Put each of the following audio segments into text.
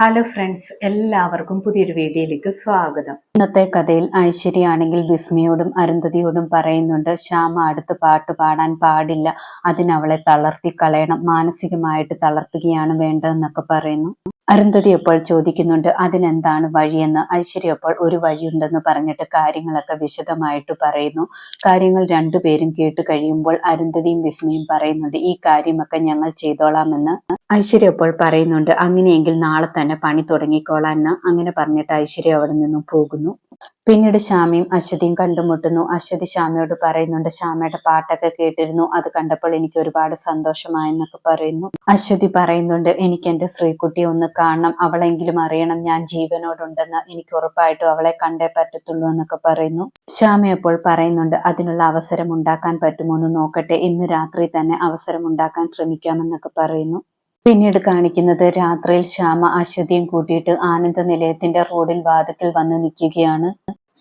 Hello friends എല്ലാവർക്കും പുതിയൊരു വീഡിയോയിലേക്ക് സ്വാഗതം. ഇന്നത്തെ കഥയിൽ ഐശ്വര്യയാണെങ്കിൽ ബിസ്മയോടും അരുന്ധതിയോടും പറയുന്നുണ്ട് ശ്യാമ അടുത്ത് പാട്ട് പാടാൻ പാടില്ല. അതിനവളെ തളർത്തി കളയണം. മാനസികമായിട്ട് തളർത്തുകയാണ് വേണ്ടതെന്നൊക്കെ പറയുന്നു. അരുന്ധതി എപ്പോൾ ചോദിക്കുന്നുണ്ട് അതിനെന്താണ് വഴിയെന്ന്? ഐശ്വര്യ എപ്പോൾ ഒരു വഴിയുണ്ടെന്ന് പറഞ്ഞിട്ട് കാര്യങ്ങളൊക്കെ വിശദമായിട്ട് പറയുന്നു. കാര്യങ്ങൾ രണ്ടുപേരും കേട്ട് കഴിയുമ്പോൾ അരുന്ധതിയും വിസ്മയും പറയുന്നുണ്ട് ഈ കാര്യമൊക്കെ ഞങ്ങൾ ചെയ്തോളാമെന്ന്. ഐശ്വര്യ എപ്പോൾ പറയുന്നുണ്ട് അങ്ങനെയെങ്കിൽ നാളെ തന്നെ പണി തുടങ്ങിക്കോളാം എന്ന്. അങ്ങനെ പറഞ്ഞിട്ട് ഐശ്വര്യ അവിടെ നിന്നും പോകുന്നു. പിന്നീട് ശ്യാമയും അശ്വതിയും കണ്ടുമുട്ടുന്നു. അശ്വതി ശ്യാമയോട് പറയുന്നുണ്ട് ശ്യാമയുടെ പാട്ടൊക്കെ കേട്ടിരുന്നു. അത് കണ്ടപ്പോൾ എനിക്ക് ഒരുപാട് സന്തോഷമായെന്നൊക്കെ പറയുന്നു. അശ്വതി പറയുന്നുണ്ട് എനിക്ക് എന്റെ ശ്രീകുട്ടിയെ ഒന്ന് കാണണം. അവളെങ്കിലും അറിയണം. ഞാൻ ജീവനോടുണ്ടെന്ന് എനിക്ക് ഉറപ്പായിട്ടും അവളെ കണ്ടേ പറ്റത്തുള്ളൂ എന്നൊക്കെ പറയുന്നു. ശ്യാമ അപ്പോൾ പറയുന്നുണ്ട് അതിനുള്ള അവസരം ഉണ്ടാക്കാൻ പറ്റുമോ? എന്ന് നോക്കട്ടെ. ഇന്ന് രാത്രി തന്നെ അവസരം ഉണ്ടാക്കാൻ ശ്രമിക്കാമെന്നൊക്കെ പറയുന്നു. പിന്നീട് കാണിക്കുന്നത് രാത്രിയിൽ ശ്യാമ അശ്വതിയും കൂട്ടിയിട്ട് ആനന്ദ നിലയത്തിന്റെ റോഡിൽ വാതിക്കൽ വന്ന് നിൽക്കുകയാണ്.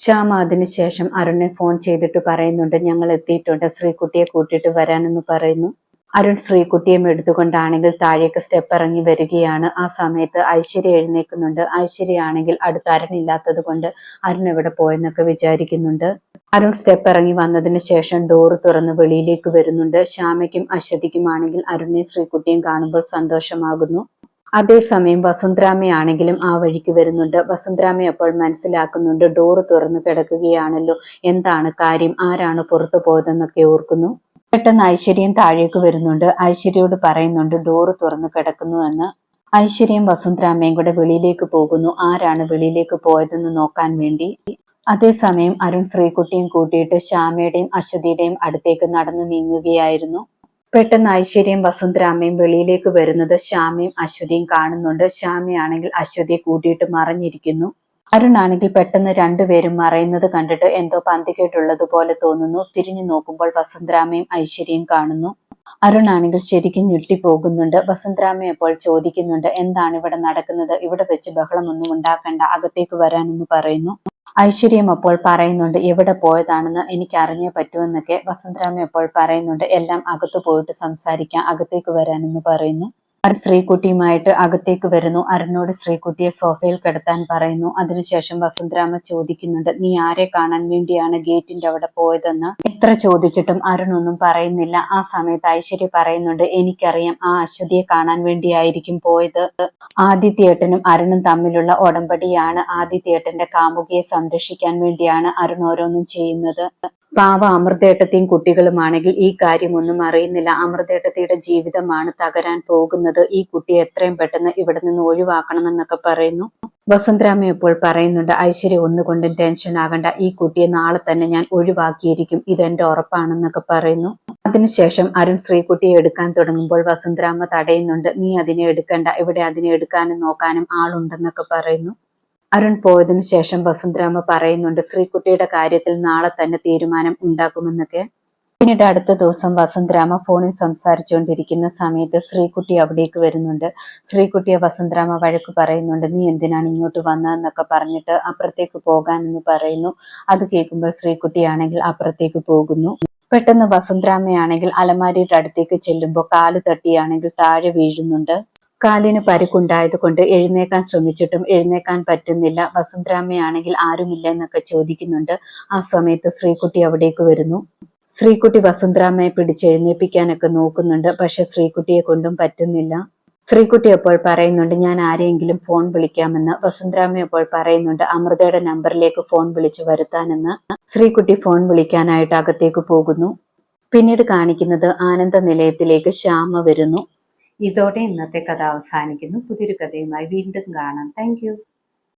ശ്യാമ അതിനുശേഷം അരുണിനെ ഫോൺ ചെയ്തിട്ട് പറയുന്നുണ്ട് ഞങ്ങൾ എത്തിയിട്ടുണ്ട്. ശ്രീകുട്ടിയെ കൂട്ടിയിട്ട് വരാനെന്ന് പറയുന്നു. അരുൺ ശ്രീകുട്ടിയും എടുത്തുകൊണ്ടാണെങ്കിൽ താഴേക്ക് സ്റ്റെപ്പ് ഇറങ്ങി വരികയാണ്. ആ സമയത്ത് ഐശ്വര്യ എഴുന്നേക്കുന്നുണ്ട് ഐശ്വര്യ ആണെങ്കിൽ അടുത്ത് അരുൺ ഇല്ലാത്തത് കൊണ്ട് അരുൺ എവിടെ പോയെന്നൊക്കെ വിചാരിക്കുന്നുണ്ട്. അരുൺ സ്റ്റെപ്പ് ഇറങ്ങി വന്നതിന് ശേഷം ഡോറ് തുറന്ന് വെളിയിലേക്ക് വരുന്നുണ്ട്. ശ്യാമയ്ക്കും അശ്വതിക്കുമാണെങ്കിൽ അരുണിനെ ശ്രീകുട്ടിയും കാണുമ്പോൾ സന്തോഷമാകുന്നു. അതേസമയം വസുന്ധരാമയാണെങ്കിലും ആ വഴിക്ക് വരുന്നുണ്ട്. വസുന്ധരാമ അപ്പോൾ മനസ്സിലാക്കുന്നുണ്ട്. ഡോറ് തുറന്നു കിടക്കുകയാണല്ലോ. എന്താണ് കാര്യം? ആരാണ് പുറത്തു പോയതെന്നൊക്കെ ഓർക്കുന്നു. പെട്ടെന്ന് ഐശ്വര്യം താഴേക്ക് വരുന്നുണ്ട്. ഐശ്വര്യയോട് പറയുന്നുണ്ട് ഡോറ് തുറന്നു കിടക്കുന്നു എന്ന്. ഐശ്വര്യം വസുന്ധരാമയും കൂടെ വെളിയിലേക്ക് പോകുന്നു. ആരാണ് വെളിയിലേക്ക് പോയതെന്ന് നോക്കാൻ വേണ്ടി. അതേസമയം അരുൺ ശ്രീകുട്ടിയും കൂട്ടിയിട്ട് ശ്യാമയുടെയും അശ്വതിയുടെയും അടുത്തേക്ക് നടന്നു നീങ്ങുകയായിരുന്നു. പെട്ടെന്ന് ഐശ്വര്യയും വസുന്ധരാമയും വെളിയിലേക്ക് വരുന്നത് ശ്യാമയും അശ്വതിയും കാണുന്നുണ്ട്. ശ്യാമയാണെങ്കിൽ അശ്വതിയെ കൂട്ടിയിട്ട് മറഞ്ഞിരിക്കുന്നു. അരുണാണെങ്കിൽ പെട്ടെന്ന് രണ്ടുപേരും മറയുന്നത് കണ്ടിട്ട് എന്തോ പന്തികേട്ടുള്ളതുപോലെ തോന്നുന്നു. തിരിഞ്ഞു നോക്കുമ്പോൾ വസുന്ധരാമയും ഐശ്വര്യയും കാണുന്നു. അരുണാണെങ്കിൽ ശരിക്കും ഞെട്ടിപ്പോകുന്നുണ്ട്. വസുന്ധരാമ അപ്പോൾ ചോദിക്കുന്നുണ്ട് എന്താണ് ഇവിടെ നടക്കുന്നത്? ഇവിടെ വെച്ച് ബഹളമൊന്നും ഉണ്ടാക്കണ്ട. അകത്തേക്ക് വരാനെന്ന് പറയുന്നു. ഐശ്വര്യം അപ്പോൾ പറയുന്നുണ്ട് എവിടെ പോയതാണെന്ന് എനിക്ക് അറിഞ്ഞേ പറ്റുമെന്നൊക്കെ വസന്തരാമ അപ്പോൾ പറയുന്നുണ്ട് എല്ലാം അകത്തു പോയിട്ട് സംസാരിക്കാം അകത്തേക്ക് വരാനെന്ന് പറയുന്നു. അരുൺ ശ്രീകുട്ടിയുമായിട്ട് അകത്തേക്ക് വരുന്നു അരുണോട് ശ്രീകുട്ടിയെ സോഫയിൽ കിടത്താൻ പറയുന്നു. അതിനുശേഷം വസന്തരാമ ചോദിക്കുന്നുണ്ട് നീ ആരെ കാണാൻ വേണ്ടിയാണ് ഗേറ്റിന്റെ അവിടെ പോയതെന്ന്? എത്ര ചോദിച്ചിട്ടും അരുൺ ഒന്നും പറയുന്നില്ല. ആ സമയത്ത് ഐശ്വര്യ പറയുന്നുണ്ട് എനിക്കറിയാം ആ അശ്വതിയെ കാണാൻ വേണ്ടിയായിരിക്കും പോയത്. ആദിത്യേട്ടനും അരുണും തമ്മിലുള്ള ഉടമ്പടിയാണ്. ആദിത്യേട്ടന്റെ കാമുകിയെ സംരക്ഷിക്കാൻ വേണ്ടിയാണ് അരുൺ ഓരോന്നും ചെയ്യുന്നത്. പാവ അമൃതേട്ടത്തെയും കുട്ടികളുമാണെങ്കിൽ ഈ കാര്യം ഒന്നും അറിയുന്നില്ല. അമൃതേട്ടത്തിയുടെ ജീവിതമാണ് തകരാൻ പോകുന്നത്. ഈ കുട്ടിയെ എത്രയും പെട്ടെന്ന് ഇവിടെ നിന്ന് ഒഴിവാക്കണമെന്നൊക്കെ പറയുന്നു. വസന്തരാമ ഇപ്പോൾ പറയുന്നുണ്ട് ഐശ്വര്യ ഒന്നുകൊണ്ടും ടെൻഷൻ ആകണ്ട. ഈ കുട്ടിയെ നാളെ തന്നെ ഞാൻ ഒഴിവാക്കിയിരിക്കും. ഇതെന്റെ ഉറപ്പാണെന്നൊക്കെ പറയുന്നു. അതിനുശേഷം അരുൺ ശ്രീകുട്ടിയെ എടുക്കാൻ തുടങ്ങുമ്പോൾ വസന്തരാമ തടയുന്നുണ്ട്. നീ അതിനെ എടുക്കണ്ട. ഇവിടെ അതിനെ എടുക്കാനും നോക്കാനും ആളുണ്ടെന്നൊക്കെ പറയുന്നു. അരുൺ പോയതിനു ശേഷം വസന്തരാമ പറയുന്നുണ്ട് ശ്രീകുട്ടിയുടെ കാര്യത്തിൽ നാളെ തന്നെ തീരുമാനം ഉണ്ടാക്കുമെന്നൊക്കെ. പിന്നീട് അടുത്ത ദിവസം വസന്തരാമ ഫോണിൽ സംസാരിച്ചുകൊണ്ടിരിക്കുന്ന സമയത്ത് ശ്രീകുട്ടി അവിടേക്ക് വരുന്നുണ്ട്. ശ്രീകുട്ടിയെ വസന്തരാമ വഴക്ക് പറയുന്നുണ്ട്. നീ എന്തിനാണ് ഇങ്ങോട്ട് വന്നതെന്നൊക്കെ പറഞ്ഞിട്ട് അപ്പുറത്തേക്ക് പോകാനെന്ന് പറയുന്നു. അത് കേൾക്കുമ്പോൾ ശ്രീകുട്ടിയാണെങ്കിൽ അപ്പുറത്തേക്ക് പോകുന്നു. പെട്ടെന്ന് വസന്തരാമയാണെങ്കിൽ അലമാരിയുടെ അടുത്തേക്ക് ചെല്ലുമ്പോൾ കാൽ തട്ടിയാണെങ്കിൽ താഴെ വീഴുന്നുണ്ട്. കാലിന് പരിക്കുണ്ടായത് കൊണ്ട് എഴുന്നേക്കാൻ ശ്രമിച്ചിട്ടും എഴുന്നേക്കാൻ പറ്റുന്നില്ല. വസന്തരാമയാണെങ്കിൽ ആരുമില്ല എന്നൊക്കെ ചോദിക്കുന്നുണ്ട്. ആ സമയത്ത് ശ്രീകുട്ടി അവിടേക്ക് വരുന്നു. ശ്രീകുട്ടി വസുന്ധരാമയെ പിടിച്ചെഴുന്നേപ്പിക്കാനൊക്കെ നോക്കുന്നുണ്ട്. പക്ഷെ ശ്രീകുട്ടിയെ കൊണ്ടും പറ്റുന്നില്ല. ശ്രീകുട്ടി അപ്പോൾ പറയുന്നുണ്ട് ഞാൻ ആരെയെങ്കിലും ഫോൺ വിളിക്കാമെന്ന്. വസുന്ധരാമ അപ്പോൾ പറയുന്നുണ്ട് അമൃതയുടെ നമ്പറിലേക്ക് ഫോൺ വിളിച്ചു വരുത്താനെന്ന്. ശ്രീകുട്ടി ഫോൺ വിളിക്കാനായിട്ട് അകത്തേക്ക് പോകുന്നു. പിന്നീട് കാണിക്കുന്നത് ആനന്ദ നിലയത്തിലേക്ക് ശ്യാമ വരുന്നു. ഇതോടെ ഇന്നത്തെ കഥ അവസാനിക്കുന്നു. പുതിയൊരു കഥയുമായി വീണ്ടും കാണാം. താങ്ക്